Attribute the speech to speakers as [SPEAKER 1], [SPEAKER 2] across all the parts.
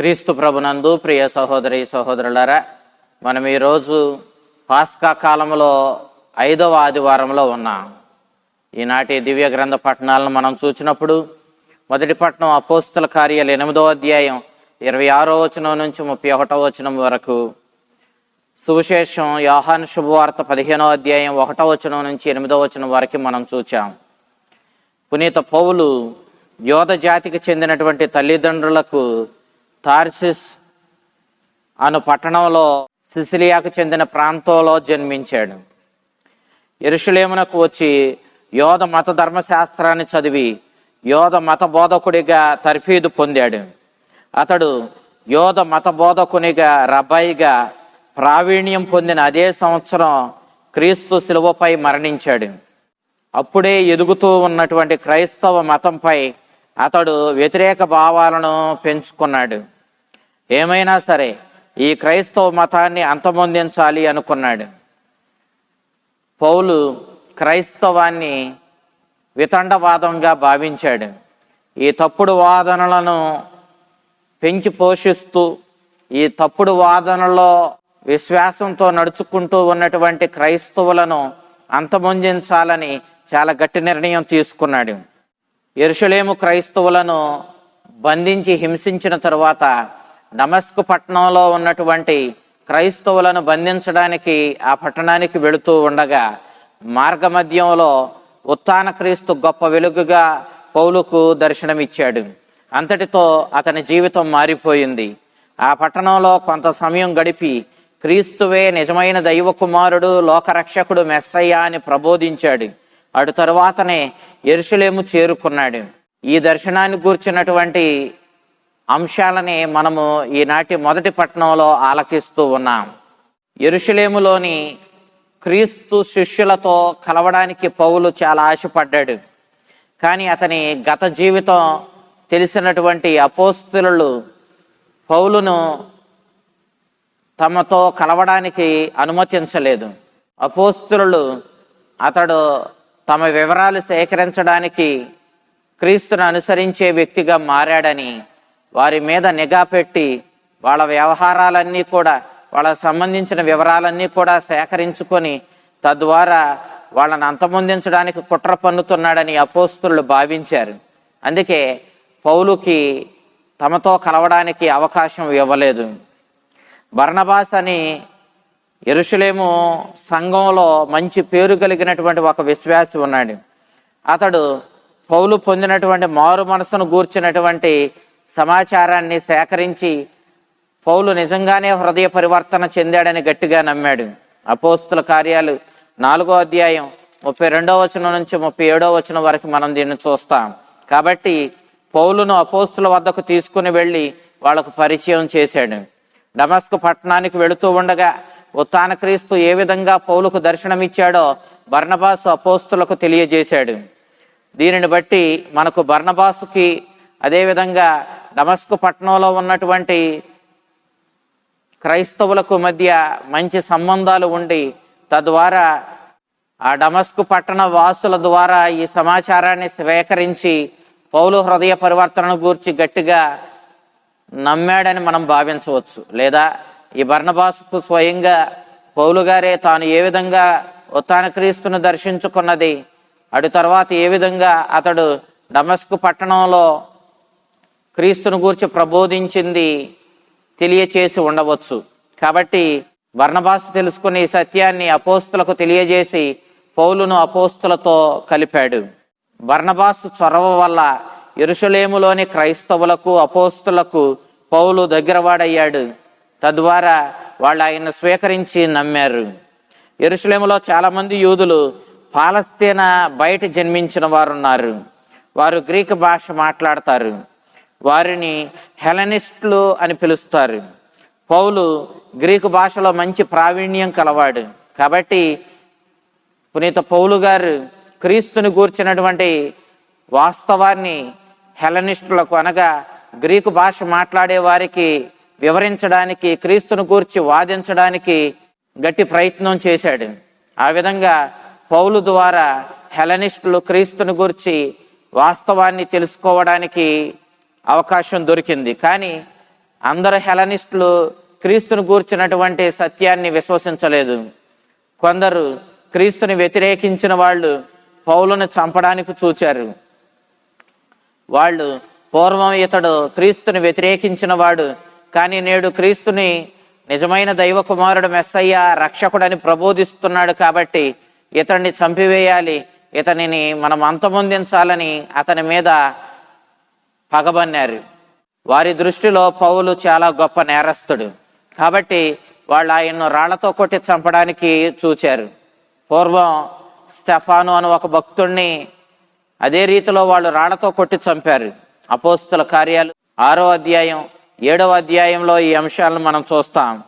[SPEAKER 1] క్రీస్తు ప్రభునందు ప్రియ సహోదరి సహోదరులారా మనం ఈరోజు పాస్కా కాలంలో ఐదవ ఆదివారంలో ఉన్నాం. ఈనాటి దివ్య గ్రంథ పట్టణాలను మనం చూచినప్పుడు మొదటి పట్టణం అపోస్తుల కార్యాలు ఎనిమిదో అధ్యాయం ఇరవై ఆరో వచనం నుంచి ముప్పై ఒకటో వచనం వరకు. సువిశేషం యోహాన్ శుభవార్త పదిహేనో అధ్యాయం ఒకటో వచనం నుంచి ఎనిమిదో వచనం వరకు మనం చూచాం. పునీత పౌలు యోధ జాతికి చెందినటువంటి తల్లిదండ్రులకు తార్సిస్ అను పట్టణంలో సిసిలియాకు చెందిన ప్రాంతంలో జన్మించాడు. ఎరుషులేమునకు వచ్చి యోధ మత ధర్మశాస్త్రాన్ని చదివి యోధ మత బోధకుడిగా తర్ఫీదు పొందాడు. అతడు యోధ మత బోధకునిగా రబాయిగా ప్రావీణ్యం పొందిన అదే సంవత్సరం క్రీస్తు శిలువపై మరణించాడు. అప్పుడే ఎదుగుతూ ఉన్నటువంటి క్రైస్తవ మతంపై అతడు వ్యతిరేక భావాలను పెంచుకున్నాడు. ఏమైనా సరే ఈ క్రైస్తవ మతాన్ని అంతమొందించాలి అనుకున్నాడు. పౌలు క్రైస్తవాన్ని వితండవాదంగా భావించాడు. ఈ తప్పుడు వాదనలను పెంచి పోషిస్తూ ఈ తప్పుడు వాదనలో విశ్వాసంతో నడుచుకుంటూ ఉన్నటువంటి క్రైస్తవులను అంతమొందించాలని చాలా గట్టి నిర్ణయం తీసుకున్నాడు. ఎరుషలేము క్రైస్తవులను బంధించి హింసించిన తరువాత డమస్కు పట్టణంలో ఉన్నటువంటి క్రైస్తవులను బంధించడానికి ఆ పట్టణానికి వెళుతూ ఉండగా మార్గమధ్యంలో ఉత్తాన క్రీస్తు గొప్ప వెలుగుగా పౌలుకు దర్శనమిచ్చాడు. అంతటితో అతని జీవితం మారిపోయింది. ఆ పట్టణంలో కొంత సమయం గడిపి క్రీస్తువే నిజమైన దైవ కుమారుడు లోకరక్షకుడు మెస్సయ్య అని ప్రబోధించాడు. అటు తరువాతనే ఎరుషలేము చేరుకున్నాడు. ఈ దర్శనాన్ని గూర్చినటువంటి అంశాలని మనము ఈనాటి మొదటి పట్టణంలో ఆలకిస్తూ ఉన్నాం. ఎరుషలేములోని క్రీస్తు శిష్యులతో కలవడానికి పౌలు చాలా ఆశపడ్డాడు. కానీ అతని గత జీవితం తెలిసినటువంటి అపోస్తులు పౌలును తమతో కలవడానికి అనుమతించలేదు. అపోస్తులు అతడు తమ వివరాలు సేకరించడానికి క్రీస్తును అనుసరించే వ్యక్తిగా మారాడని వారి మీద నిఘా పెట్టి వాళ్ళ వ్యవహారాలన్నీ కూడా వాళ్ళకు సంబంధించిన వివరాలన్నీ కూడా సేకరించుకొని తద్వారా వాళ్ళని అంతమొందించడానికి కుట్ర పన్నుతున్నాడని అపోస్తులు భావించారు. అందుకే పౌలుకి తమతో కలవడానికి అవకాశం ఇవ్వలేదు. బర్ణబాస్ అని ఎరుషులేము సంఘంలో మంచి పేరు కలిగినటువంటి ఒక విశ్వాసి ఉన్నాడు. అతడు పౌలు పొందినటువంటి మారు మనసును గూర్చినటువంటి సమాచారాన్ని సేకరించి పౌలు నిజంగానే హృదయ పరివర్తన చెందాడని గట్టిగా నమ్మాడు. అపోస్తుల కార్యాలు నాలుగో అధ్యాయం ముప్పై రెండో వచనం నుంచి ముప్పై ఏడో వచనం వరకు మనం దీన్ని చూస్తాం. కాబట్టి పౌలును అపోస్తుల వద్దకు తీసుకుని వెళ్ళి వాళ్ళకు పరిచయం చేశాడు. డమస్కు పట్టణానికి వెళుతూ ఉండగా ఉత్తాన క్రీస్తు ఏ విధంగా పౌలుకు దర్శనమిచ్చాడో బర్ణబాసు అపోస్తులకు తెలియజేశాడు. దీనిని బట్టి మనకు బర్ణబాసుకి అదేవిధంగా డమస్కు పట్టణంలో ఉన్నటువంటి క్రైస్తవులకు మధ్య మంచి సంబంధాలు ఉండి తద్వారా ఆ డమస్కు పట్టణ వాసుల ద్వారా ఈ సమాచారాన్ని స్వీకరించి పౌలు హృదయ పరివర్తనను గూర్చి గట్టిగా నమ్మాడని మనం భావించవచ్చు. లేదా ఈ బర్ణబాసుకు స్వయంగా పౌలు గారే తాను ఏ విధంగా ఉత్తాన క్రీస్తును దర్శించుకున్నది అటు తర్వాత ఏ విధంగా అతడు డమస్కు పట్టణంలో క్రీస్తును గూర్చి ప్రబోధించింది తెలియచేసి ఉండవచ్చు. కాబట్టి వర్ణభాష తెలుసుకుని ఈ సత్యాన్ని అపోస్తులకు తెలియజేసి పౌలును అపోస్తులతో కలిపాడు. బర్ణబాసు చొరవ వల్ల ఎరుషలేములోని క్రైస్తవులకు అపోస్తులకు పౌలు దగ్గరవాడయ్యాడు. తద్వారా వాళ్ళు ఆయన స్వీకరించి నమ్మారు. ఎరుసలేములో చాలామంది యూదులు పాలస్తీనా బయట జన్మించిన వారు ఉన్నారు వారు గ్రీక్ భాష మాట్లాడతారు. వారిని హెలనిస్టులు అని పిలుస్తారు. పౌలు గ్రీకు భాషలో మంచి ప్రావీణ్యం కలవాడు. కాబట్టి పునీత పౌలు గారు క్రీస్తుని గూర్చినటువంటి వాస్తవాన్ని హెలనిస్టులకు అనగా గ్రీకు భాష మాట్లాడే వారికి వివరించడానికి క్రీస్తును గూర్చి వాదించడానికి గట్టి ప్రయత్నం చేశాడు. ఆ విధంగా పౌలు ద్వారా హెలనిస్టులు క్రీస్తుని గూర్చి వాస్తవాన్ని తెలుసుకోవడానికి అవకాశం దొరికింది. కానీ అందరు హెలనిస్టులు క్రీస్తును గూర్చినటువంటి సత్యాన్ని విశ్వసించలేదు. కొందరు క్రీస్తుని వ్యతిరేకించిన వాళ్ళు పౌలను చంపడానికి చూచారు. వాళ్ళు పూర్వం ఇతడు క్రీస్తుని వ్యతిరేకించిన వాడు కానీ నేడు క్రీస్తుని నిజమైన దైవ కుమారుడు మెస్సయ్య రక్షకుడని ప్రబోధిస్తున్నాడు కాబట్టి ఇతన్ని చంపివేయాలి ఇతనిని మనం అంతమొందించాలని అతని మీద పగబన్నారు. వారి దృష్టిలో పౌలు చాలా గొప్ప నేరస్తుడు. కాబట్టి వాళ్ళు ఆయన్ను రాళ్ళతో కొట్టి చంపడానికి చూచారు. పూర్వం స్టెఫాను అని ఒక భక్తుణ్ణి అదే రీతిలో వాళ్ళు రాళ్ళతో కొట్టి చంపారు. అపోస్తుల కార్యాలు ఆరో అధ్యాయం ఏడవ అధ్యాయంలో ఈ అంశాలను మనం చూస్తాం.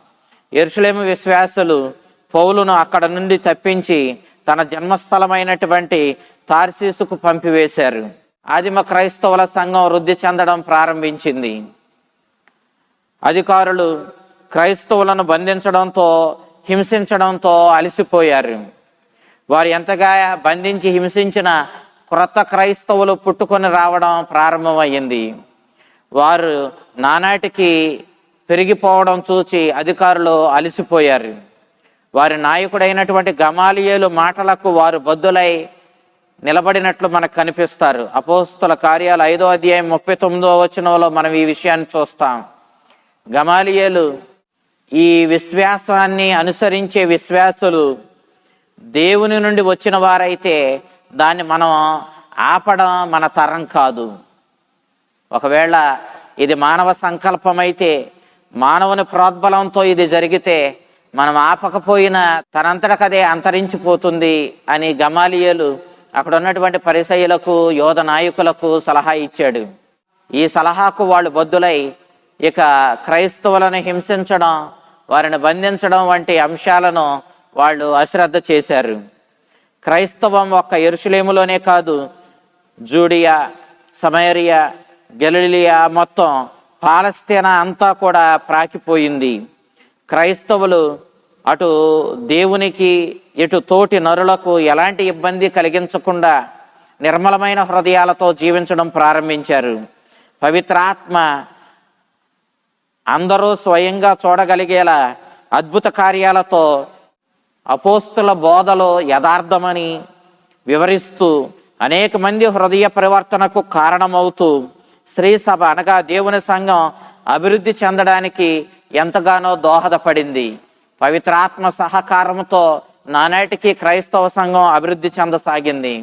[SPEAKER 1] ఎరుసలేము విశ్వాసులు పౌలును అక్కడ నుండి తప్పించి తన జన్మస్థలమైనటువంటి తార్సీసుకు పంపివేశారు. ఆదిమ క్రైస్తవుల సంఘం వృద్ధి చెందడం ప్రారంభించింది. అధికారులు క్రైస్తవులను బంధించడంతో హింసించడంతో అలసిపోయారు. వారు ఎంతగా బంధించి హింసించిన క్రొత్త క్రైస్తవులు పుట్టుకొని రావడం ప్రారంభమయ్యింది వారు నానాటికి పెరిగిపోవడం చూచి అధికారులు అలసిపోయారు. వారి నాయకుడైనటువంటి గమాలియేలు మాటలకు వారు బద్దులై నిలబడినట్లు మనకు కనిపిస్తారు. అపోస్తుల కార్యాలు ఐదో అధ్యాయం ముప్పై తొమ్మిదో వచనంలో మనం ఈ విషయాన్ని చూస్తాం. గమాలియలు ఈ విశ్వాసాన్ని అనుసరించే విశ్వాసులు దేవుని నుండి వచ్చిన వారైతే దాన్ని మనం ఆపడం మన తరం కాదు. ఒకవేళ ఇది మానవ సంకల్పమైతే మానవుని ప్రోద్బలంతో ఇది జరిగితే మనం ఆపకపోయినా తనంతటకదే అంతరించిపోతుంది అని గమాలియలు అక్కడ ఉన్నటువంటి పరిసయులకు యోధ నాయకులకు సలహా ఇచ్చాడు. ఈ సలహాకు వాళ్ళు బద్దులై ఇక క్రైస్తవులను హింసించడం వారిని బంధించడం వంటి అంశాలను వాళ్ళు అశ్రద్ధ చేశారు. క్రైస్తవం ఒక్క ఎరుషులేములోనే కాదు జూడియా సమయరియా గెలిలియా మొత్తం పాలస్తీనా అంతా కూడా ప్రాకిపోయింది. క్రైస్తవులు అటు దేవునికి ఇటు తోటి నరులకు ఎలాంటి ఇబ్బంది కలిగించకుండా నిర్మలమైన హృదయాలతో జీవించడం ప్రారంభించారు. పవిత్రాత్మ అందరూ స్వయంగా చూడగలిగేలా అద్భుత కార్యాలతో అపోస్తుల బోధలో యథార్థమని వివరిస్తూ అనేక మంది హృదయ పరివర్తనకు కారణమవుతూ స్త్రీ సభ అనగా దేవుని సంఘం అభివృద్ధి చెందడానికి ఎంతగానో దోహదపడింది. పవిత్రాత్మ సహకారంతో నానాటికి క్రైస్తవ సంఘం అభివృద్ధి చెందసాగింది.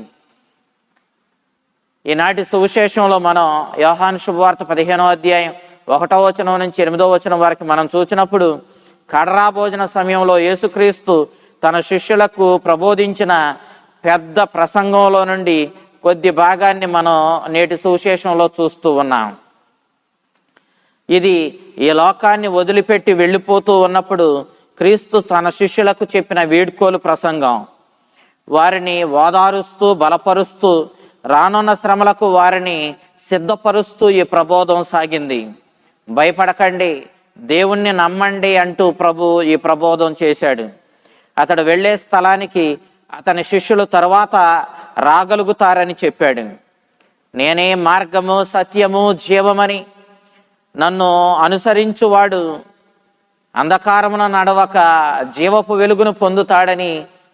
[SPEAKER 1] ఈనాటి సువిశేషంలో మనం యోహాను శుభవార్త పదిహేనో అధ్యాయం ఒకటో వచనం నుంచి ఎనిమిదో వచనం వరకు మనం చూసినప్పుడు కడరా భోజన సమయంలో యేసుక్రీస్తు తన శిష్యులకు ప్రబోధించిన పెద్ద ప్రసంగంలో నుండి కొద్ది భాగాన్ని మనం నేటి సువిశేషంలో చూస్తూ ఉన్నాం. ఇది ఈ లోకాన్ని వదిలిపెట్టి వెళ్ళిపోతూ ఉన్నప్పుడు క్రీస్తు తన శిష్యులకు చెప్పిన వేడుకోలు ప్రసంగం. వారిని ఓదారుస్తూ బలపరుస్తూ రానున్న శ్రమలకు వారిని సిద్ధపరుస్తూ ఈ ప్రబోధం సాగింది. భయపడకండి దేవుణ్ణి నమ్మండి అంటూ ప్రభు ఈ ప్రబోధం చేశాడు. అతడు వెళ్ళే స్థలానికి అతని శిష్యులు తర్వాత రాగలుగుతారని చెప్పాడు. నేనే మార్గము సత్యము జీవమని నన్ను అనుసరించువాడు అంధకారమున నడవక జీవపు వెలుగును పొందుతాడని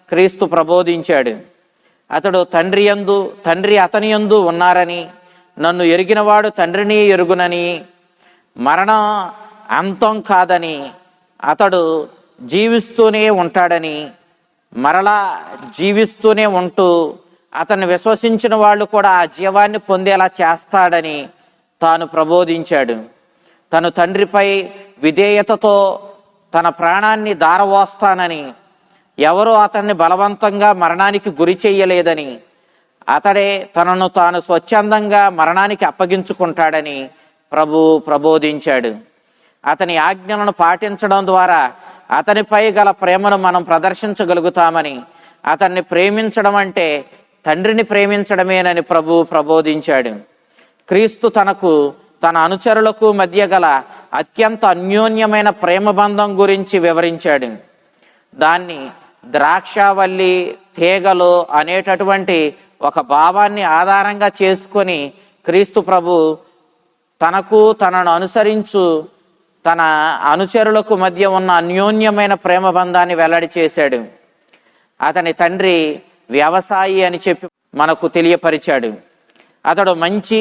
[SPEAKER 1] క్రీస్తు ప్రబోధించాడు. అతడు తండ్రి యందు తండ్రి అతని యందు ఉన్నారని నన్ను ఎరిగినవాడు తండ్రిని ఎరుగునని మరణం అంతం కాదని అతడు జీవిస్తూనే ఉంటాడని మరలా జీవిస్తూనే ఉంటూ అతన్ని విశ్వసించిన వాళ్ళు కూడా ఆ జీవాన్ని పొందేలా చేస్తాడని తాను ప్రబోధించాడు. తను తండ్రిపై విధేయతతో తన ప్రాణాన్ని దారవోస్తానని ఎవరూ అతన్ని బలవంతంగా మరణానికి గురి చెయ్యలేదని అతడే తనను తాను స్వచ్ఛందంగా మరణానికి అప్పగించుకుంటాడని ప్రభు ప్రబోధించాడు. అతని ఆజ్ఞలను పాటించడం ద్వారా అతనిపై గల ప్రేమను మనం ప్రదర్శించగలుగుతామని అతన్ని ప్రేమించడం అంటే తండ్రిని ప్రేమించడమేనని ప్రభు ప్రబోధించాడు. క్రీస్తు తనకు తన అనుచరులకు మధ్య గల అత్యంత అన్యోన్యమైన ప్రేమ బంధం గురించి వివరించాడు. దాన్ని ద్రాక్షావల్లి తీగలు అనేటటువంటి ఒక భావాన్ని ఆధారంగా చేసుకొని క్రీస్తు ప్రభు తనకు తనను అనుసరించు తన అనుచరులకు మధ్య ఉన్న అన్యోన్యమైన ప్రేమ బంధాన్ని వెల్లడి చేశాడు. అతని తండ్రి వ్యవసాయి అని చెప్పి మనకు తెలియపరిచాడు. అతడు మంచి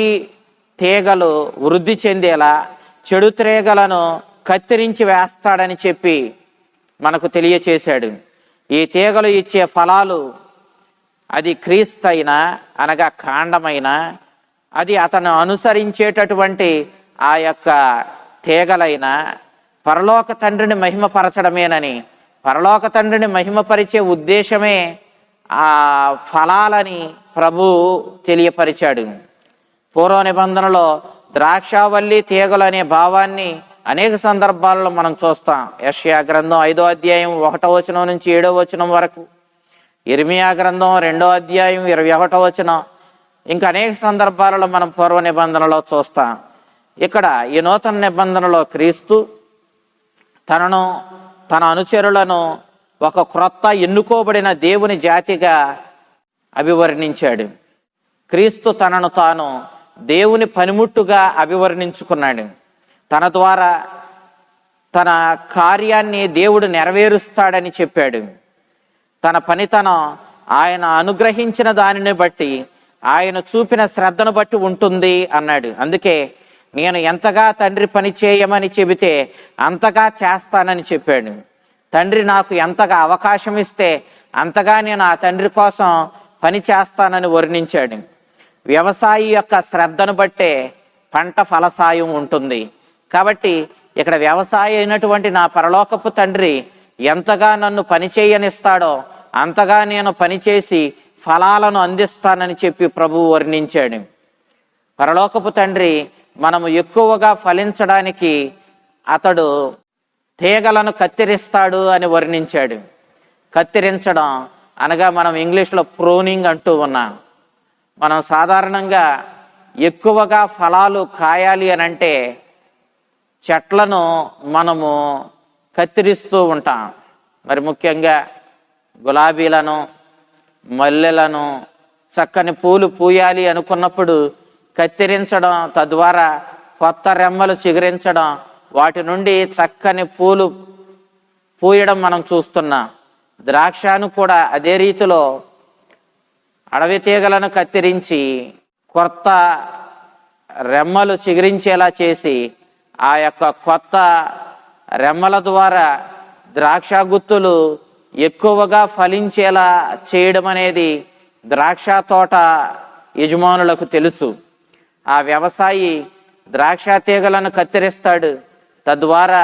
[SPEAKER 1] తీగలు వృద్ధి చెందేలా చెడు తీగలను కత్తిరించి వేస్తాడని చెప్పి మనకు తెలియచేశాడు. ఈ తీగలు ఇచ్చే ఫలాలు అది క్రీస్తైనా అనగా కాండమైన అది అతను అనుసరించేటటువంటి ఆ యొక్క తీగలైన పరలోక తండ్రిని మహిమపరచడమేనని పరలోక తండ్రిని మహిమపరిచే ఉద్దేశమే ఆ ఫలాలని ప్రభు తెలియపరిచాడు. పూర్వ నిబంధనలో ద్రాక్షావల్లి తీగలు అనే భావాన్ని అనేక సందర్భాల్లో మనం చూస్తాం. యష్యా గ్రంథం ఐదో అధ్యాయం ఒకటో వచనం నుంచి ఏడో వచనం వరకు ఇర్మియా గ్రంథం రెండో అధ్యాయం ఇరవై ఒకటో వచనం ఇంకా అనేక సందర్భాలలో మనం పూర్వ నిబంధనలో చూస్తాం. ఇక్కడ ఈ నూతన నిబంధనలో క్రీస్తు తనను తన అనుచరులను ఒక క్రొత్త ఎన్నుకోబడిన దేవుని జాతిగా అభివర్ణించాడు. క్రీస్తు తనను తాను దేవుని పనిముట్టుగా అభివర్ణించుకున్నాడు. తన ద్వారా తన కార్యాన్ని దేవుడు నెరవేరుస్తాడని చెప్పాడు. తన పనితనం ఆయన అనుగ్రహించిన దానిని బట్టి ఆయన చూపిన శ్రద్ధను బట్టి ఉంటుంది అన్నాడు. అందుకే నేను ఎంతగా తండ్రి పని చేయమని చెబితే అంతగా చేస్తానని చెప్పాడు. తండ్రి నాకు ఎంతగా అవకాశం ఇస్తే అంతగా నేను ఆ తండ్రి కోసం పని చేస్తానని వర్ణించాడు. వ్యవసాయి యొక్క శ్రద్ధను బట్టే పంట ఫలసాయం ఉంటుంది. కాబట్టి ఇక్కడ వ్యవసాయ అయినటువంటి నా పరలోకపు తండ్రి ఎంతగా నన్ను పని చేయనిస్తాడో అంతగా నేను పనిచేసి ఫలాలను అందిస్తానని చెప్పి ప్రభువు వర్ణించాడు. పరలోకపు తండ్రి మనము ఎక్కువగా ఫలించడానికి అతడు తీగలను కత్తిరిస్తాడు అని వర్ణించాడు. కత్తిరించడం అనగా మనం ఇంగ్లీష్లో ప్రోనింగ్ అంటూ ఉన్నాం. మనం సాధారణంగా ఎక్కువగా ఫలాలు కాయాలి అని అంటే చెట్లను మనము కత్తిరిస్తూ ఉంటాం. మరి ముఖ్యంగా గులాబీలను మల్లెలను చక్కని పూలు పూయాలి అనుకున్నప్పుడు కత్తిరించడం తద్వారా కొత్త రెమ్మలు చిగురించడం వాటి నుండి చక్కని పూలు పూయడం మనం చూస్తున్నాం. ద్రాక్షను కూడా అదే రీతిలో అడవి తీగలను కత్తిరించి కొత్త రెమ్మలు చిగురించేలా చేసి ఆ యొక్క కొత్త రెమ్మల ద్వారా ద్రాక్ష గుత్తులు ఎక్కువగా ఫలించేలా చేయడం అనేది ద్రాక్ష తోట యజమానులకు తెలుసు. ఆ వ్యవసాయి ద్రాక్ష తీగలను కత్తిరిస్తాడు. తద్వారా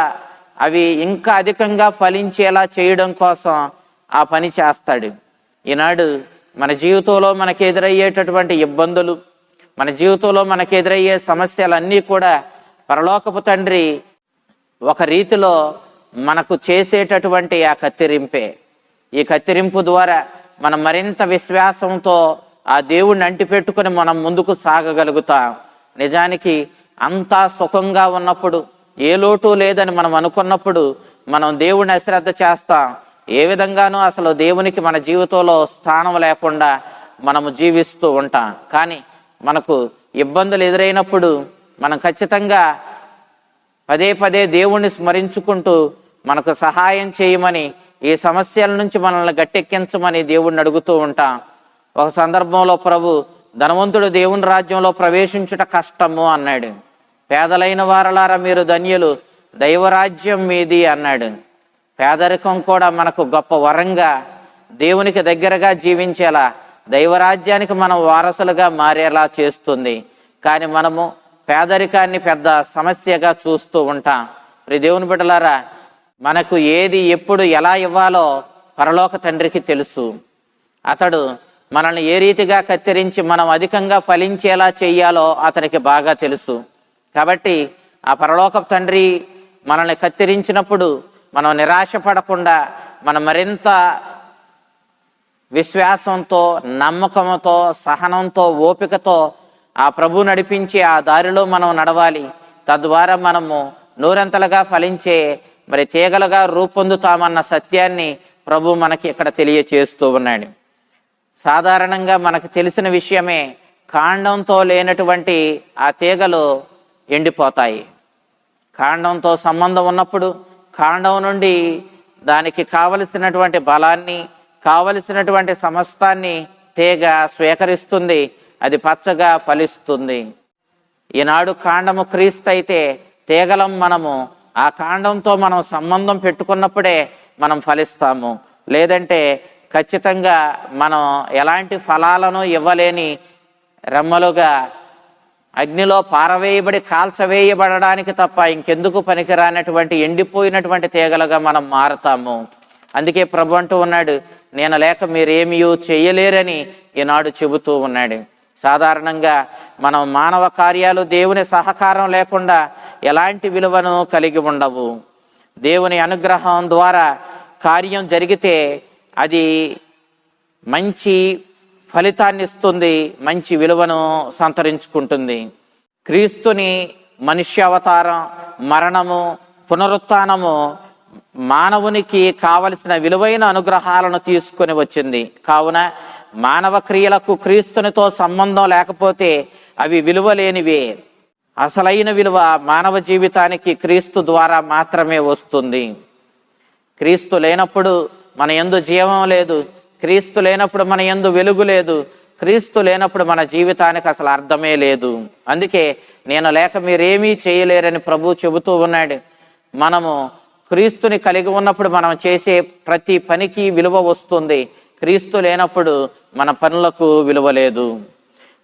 [SPEAKER 1] అవి ఇంకా అధికంగా ఫలించేలా చేయడం కోసం ఆ పని చేస్తాడు. ఈనాడు మన జీవితంలో మనకు ఎదురయ్యేటటువంటి ఇబ్బందులు మన జీవితంలో మనకు ఎదురయ్యే సమస్యలన్నీ కూడా పరలోకపు తండ్రి ఒక రీతిలో మనకు చేసేటటువంటి ఆ కత్తిరింపే. ఈ కత్తిరింపు ద్వారా మనం మరింత విశ్వాసంతో ఆ దేవుణ్ణి అంటిపెట్టుకుని మనం ముందుకు సాగగలుగుతాం. నిజానికి అంతా సుఖంగా ఉన్నప్పుడు ఏ లోటు లేదని మనం అనుకున్నప్పుడు మనం దేవుణ్ణి అశ్రద్ధ చేస్తాం. ఏ విధంగానూ అసలు దేవునికి మన జీవితంలో స్థానం లేకుండా మనము జీవిస్తూ ఉంటాం. కానీ మనకు ఇబ్బందులు ఎదురైనప్పుడు మనం ఖచ్చితంగా పదే పదే దేవుణ్ణి స్మరించుకుంటూ మనకు సహాయం చేయమని ఈ సమస్యల నుంచి మనల్ని గట్టెక్కించమని దేవుణ్ణి అడుగుతూ ఉంటాం. ఒక సందర్భంలో ప్రభు ధనవంతుడు దేవుని రాజ్యంలో ప్రవేశించుట కష్టము అన్నాడు. పేదలైన వారలారా మీరు ధన్యులు. దైవరాజ్యం మీది అన్నాడు. పేదరికం కూడా మనకు గొప్ప వరంగా దేవునికి దగ్గరగా జీవించేలా దైవరాజ్యానికి మనం వారసులుగా మారేలా చేస్తుంది. కానీ మనము పేదరికాన్ని పెద్ద సమస్యగా చూస్తూ ఉంటాం. ప్రి దేవుని బిడ్డలారా మనకు ఏది ఎప్పుడు ఎలా ఇవ్వాలో పరలోక తండ్రికి తెలుసు. అతడు మనల్ని ఏ రీతిగా కత్తిరించి మనం అధికంగా ఫలించేలా చేయాలో అతనికి బాగా తెలుసు. కాబట్టి ఆ పరలోక తండ్రి మనల్ని కత్తిరించినప్పుడు మనం నిరాశపడకుండా మనం మరింత విశ్వాసంతో నమ్మకంతో సహనంతో ఓపికతో ఆ ప్రభు నడిపించి ఆ దారిలో మనం నడవాలి. తద్వారా మనము నూరంతలుగా ఫలించే మరి తీగలుగా రూపొందుతామన్న సత్యాన్ని ప్రభు మనకి ఇక్కడ తెలియచేస్తూ ఉన్నాడు. సాధారణంగా మనకు తెలిసిన విషయమే కాండంతో లేనటువంటి ఆ తీగలు ఎండిపోతాయి. కాండంతో సంబంధం ఉన్నప్పుడు కాండం నుండి దానికి కావలసినటువంటి బలాన్ని కావలసినటువంటి సమస్తాన్ని తీగ స్వీకరిస్తుంది. అది పచ్చగా ఫలిస్తుంది. ఈనాడు కాండము క్రీస్తు అయితే తీగలం మనము. ఆ కాండంతో మనం సంబంధం పెట్టుకున్నప్పుడే మనం ఫలిస్తాము. లేదంటే ఖచ్చితంగా మనం ఎలాంటి ఫలాలను ఇవ్వలేని రెమ్మలుగా అగ్నిలో పారవేయబడి కాల్చవేయబడడానికి తప్ప ఇంకెందుకు పనికిరానటువంటి ఎండిపోయినటువంటి తీగలుగా మనం మారతాము. అందుకే ప్రభు అంటూ ఉన్నాడు నేను లేక మీరేమీ చేయలేరని ఈనాడు చెబుతూ ఉన్నాడు. సాధారణంగా మనం మానవ కార్యాలు దేవుని సహకారం లేకుండా ఎలాంటి విలువను కలిగి ఉండవు. దేవుని అనుగ్రహం ద్వారా కార్యం జరిగితే అది మంచి ఫలితాన్ని ఇస్తుంది మంచి విలువను సంతరించుకుంటుంది. క్రీస్తుని మనుష్యావతారం మరణము పునరుత్నము మానవునికి కావలసిన విలువైన అనుగ్రహాలను తీసుకొని వచ్చింది. కావున మానవ క్రియలకు క్రీస్తునితో సంబంధం లేకపోతే అవి విలువలేనివే. అసలైన విలువ మానవ జీవితానికి క్రీస్తు ద్వారా మాత్రమే వస్తుంది. క్రీస్తు లేనప్పుడు మన ఎందు జీవం లేదు. క్రీస్తు లేనప్పుడు మన ఎందు వెలుగు లేదు. క్రీస్తు లేనప్పుడు మన జీవితానికి అసలు అర్థమే లేదు. అందుకే నేను లేక మీరేమీ చేయలేరని ప్రభు చెబుతూ ఉన్నాడు. మనము క్రీస్తుని కలిగి ఉన్నప్పుడు మనం చేసే ప్రతి పనికి విలువ వస్తుంది. క్రీస్తు లేనప్పుడు మన పనులకు విలువ లేదు.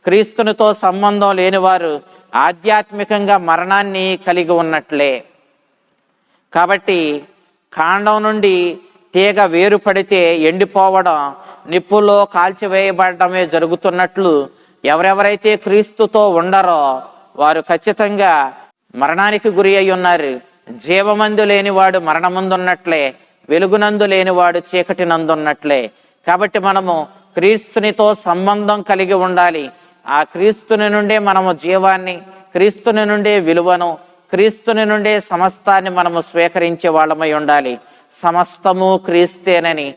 [SPEAKER 1] క్రీస్తునితో సంబంధం లేనివారు ఆధ్యాత్మికంగా మరణాన్ని కలిగి ఉన్నట్లే. కాబట్టి కాండం నుండి తీగ వేరుపడితే ఎండిపోవడం నిప్పులో కాల్చివేయబడమే జరుగుతున్నట్లు ఎవరెవరైతే క్రీస్తుతో ఉండరో వారు ఖచ్చితంగా మరణానికి గురి అయి ఉన్నారు. జీవమందు లేనివాడు మరణమందున్నట్లే వెలుగునందు లేనివాడు చీకటి నందున్నట్లే కాబట్టి మనము క్రీస్తునితో సంబంధం కలిగి ఉండాలి. ఆ క్రీస్తుని నుండే మనము జీవాన్ని క్రీస్తుని నుండే విలువను క్రీస్తుని నుండే సమస్తాన్ని మనము స్వీకరించే వాళ్ళమై ఉండాలి. సమస్తము క్రీస్తేనని.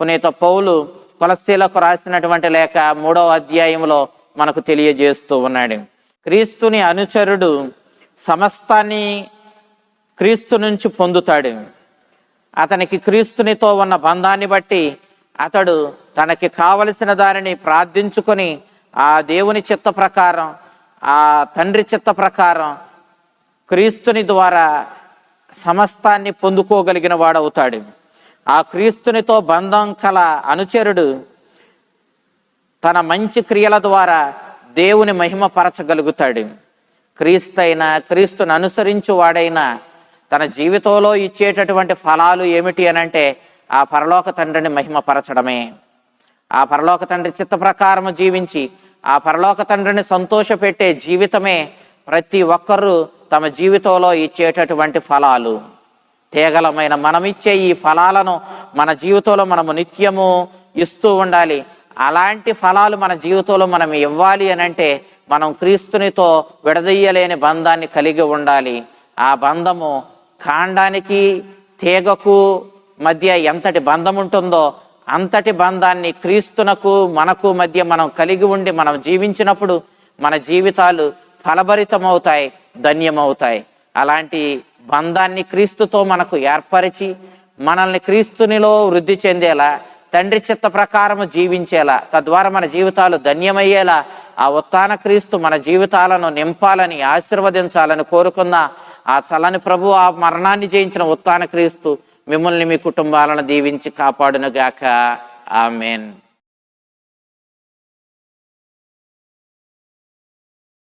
[SPEAKER 1] పునీత పౌలు కొలస్తీలకు రాసినటువంటి లేఖ మూడవ అధ్యాయంలో మనకు తెలియజేస్తూ ఉన్నాడు. క్రీస్తుని అనుచరుడు సమస్తాన్ని క్రీస్తు నుంచి పొందుతాడు. అతనికి క్రీస్తునితో ఉన్న బంధాన్ని బట్టి అతడు తనకి కావలసిన దానిని ప్రార్థించుకొని ఆ దేవుని చిత్త ప్రకారం ఆ తండ్రి చిత్త ప్రకారం క్రీస్తుని ద్వారా సమస్తాన్ని పొందుకోగలిగిన వాడవుతాడు. ఆ క్రీస్తునితో బంధం కల అనుచరుడు తన మంచి క్రియల ద్వారా దేవుని మహిమపరచగలుగుతాడు. క్రీస్తైనా క్రీస్తుని అనుసరించు వాడైనా తన జీవితంలో ఇచ్చేటటువంటి ఫలాలు ఏమిటి అనంటే ఆ పరలోక తండ్రిని మహిమపరచడమే. ఆ పరలోక తండ్రి చిత్త ప్రకారం జీవించి ఆ పరలోక తండ్రిని సంతోషపెట్టే జీవితమే ప్రతి ఒక్కరూ తమ జీవితంలో ఇచ్చేటటువంటి ఫలాలు. తీగలమైన మనమిచ్చే ఈ ఫలాలను మన జీవితంలో మనము నిత్యము ఇస్తూ ఉండాలి. అలాంటి ఫలాలు మన జీవితంలో మనం ఇవ్వాలి అని అంటే మనం క్రీస్తునితో విడదీయలేని బంధాన్ని కలిగి ఉండాలి. ఆ బంధము కాండానికి తీగకు మధ్య ఎంతటి బంధం ఉంటుందో అంతటి బంధాన్ని క్రీస్తునకు మనకు మధ్య మనం కలిగి ఉండి మనం జీవించినప్పుడు మన జీవితాలు ఫలభరితమవుతాయి ధన్యమవుతాయి. అలాంటి బంధాన్ని క్రీస్తుతో మనకు ఏర్పరిచి మనల్ని క్రీస్తునిలో వృద్ధి చెందేలా తండ్రి చిత్త ప్రకారము జీవించేలా తద్వారా మన జీవితాలు ధన్యమయ్యేలా ఆ ఉత్తాన క్రీస్తు మన జీవితాలను నింపాలని ఆశీర్వదించాలని కోరుకున్న ఆ చల్లని ప్రభు ఆ మరణాన్ని జయించిన ఉత్తాన క్రీస్తు మిమ్మల్ని మీ కుటుంబాలను దీవించి కాపాడునుగాక. ఆమెన్.